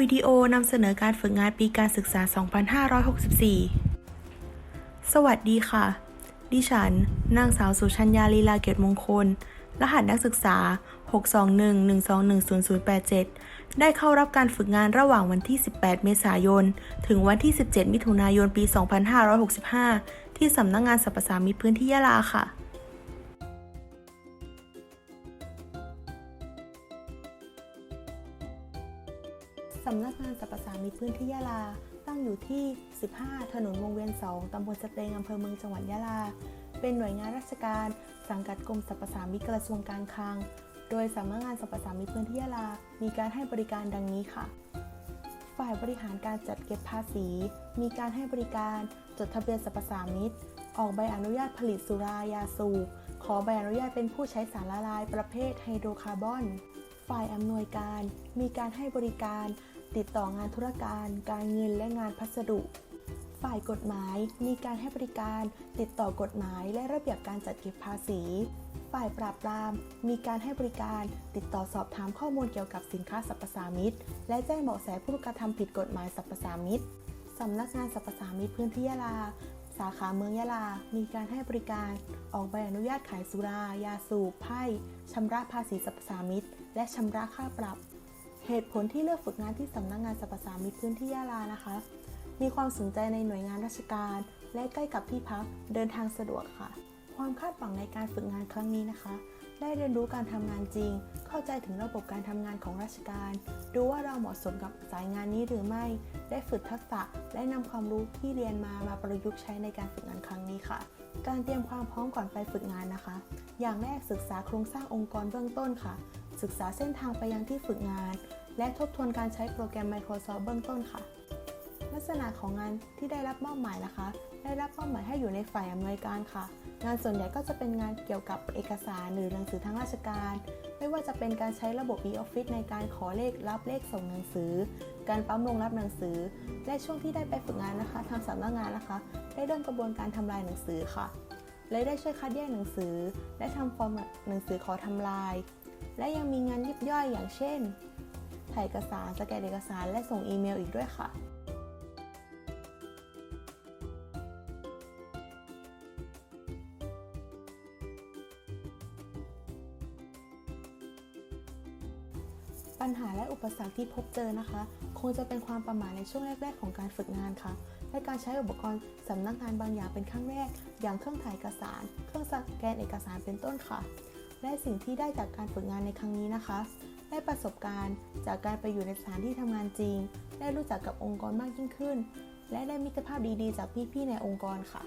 วิดีโอนำเสนอการฝึกงานปีการศึกษา 2564 สวัสดีค่ะ ดิฉัน นางสาวสุชัญญาลีลาเกียรติมงคล รหัสนักศึกษา 621-121-0087 ได้เข้ารับการฝึกงานระหว่างวันที่ 18 เมษายน ถึงวันที่ 17 มิถุนายน ปี 2565 ที่สำนักงงานสรรพสามิตพื้นที่ยะลาค่ะ สำนักงานสรรพสามิตพื้นที่ยะลา ตั้งอยู่ที่ 15 ถนนวงเวียน 2 ตำบลสะเตงอำเภอเมืองจังหวัดยะลา เป็นหน่วยงานราชการ สังกัดกรมสรรพสามิตกระทรวงการคลัง โดยสำนักงานสรรพสามิตพื้นที่ยะลา มีการให้บริการดังนี้ค่ะ ฝ่ายบริหารการจัดเก็บภาษี มีการให้บริการ จดทะเบียนสรรพสามิตออกใบอนุญาตผลิตสุรายาสูบขอใบอนุญาตเป็นผู้ใช้สารละลายประเภทไฮโดรคาร์บอน ฝ่ายอำนวยการ มีการให้บริการ ติดต่องานธุรการ การเงินและงานพัสดุ ฝ่ายกฎหมาย มีการให้บริการ ติดต่อกฎหมาย และระเบียบการจัดเก็บภาษี ฝ่ายปราบปราม มีการให้บริการ ติดต่อสอบถามข้อมูลเกี่ยวกับสินค้าสรรพสามิตและแจ้งเบาะแสผู้กระทำผิดกฎหมายสรรพสามิตสำนักงานสรรพสามิตพื้นที่ยะลา สาขาเมืองยะลา มีการให้บริการ ออกใบอนุญาตขายสุรา ยาสูบ ไพ่ ชำระภาษีสรรพสามิต และชำระค่าปรับ เหตุผลที่เลือกฝึกงานที่สำนักงานสรรพสามิตพื้นที่ยะลานะคะ มีความสนใจในหน่วยงานราชการ และใกล้กับที่พัก เดินทางสะดวกค่ะ ความคาดหวังในการฝึกงานครั้งนี้นะคะ ได้เรียนรู้การทำงานจริง เข้าใจถึงระบบการทำงานของราชการ ดูว่าเราเหมาะสมกับสายงานนี้หรือไม่ ได้ฝึกทักษะ และนำความรู้ที่เรียนมามาประยุกต์ใช้ในการฝึกงานครั้งนี้ค่ะ การเตรียมความพร้อมก่อนไปฝึกงานนะคะ อย่างแรกศึกษาโครงสร้างองค์กรเบื้องต้นค่ะ ศึกษาเส้นทางไปยังที่ฝึกงาน และทบทวนการใช้โปรแกรม Microsoft เบื้องต้นค่ะ ลักษณะของงานที่ได้รับมอบหมายนะคะ ได้รับมอบหมายให้อยู่ในฝ่ายอำนวยการค่ะ งานส่วนใหญ่ก็จะเป็นงานเกี่ยวกับเอกสารหรือหนังสือทางราชการ ไม่ว่าจะเป็นการใช้ระบบ e-office ในการขอเลขรับเลขส่งหนังสือ การปั๊มลงรับหนังสือ และช่วงที่ได้ไปฝึกงานนะคะทางสำนักงานนะคะ ได้เริ่มกระบวนการทำลายหนังสือค่ะและได้ช่วยคัดแยกหนังสือ และทำฟอร์มหนังสือขอทำลาย และยังมีงานยิบย่อยอย่างเช่น ถ่ายเอกสาร สแกนเอกสาร และส่งอีเมลอีกด้วยค่ะ ปัญหาและอุปสรรคที่พบเจอนะคะ คงจะเป็นความประมาทในช่วงแรก ๆ ของการฝึกงานค่ะ และการใช้อุปกรณ์สำนักงานบางอย่างเป็นครั้งแรก อย่างเครื่องถ่ายเอกสาร เครื่องสแกนเอกสารเป็นต้นค่ะ และสิ่งที่ได้จากการฝึกงานในครั้งนี้นะคะ ได้ประสบการณ์จากการไปอยู่ในสถานที่ทำงานจริง ได้รู้จักกับองค์กรมากยิ่งขึ้น และได้มิตรภาพดีๆ จากพี่ๆในองค์กรค่ะ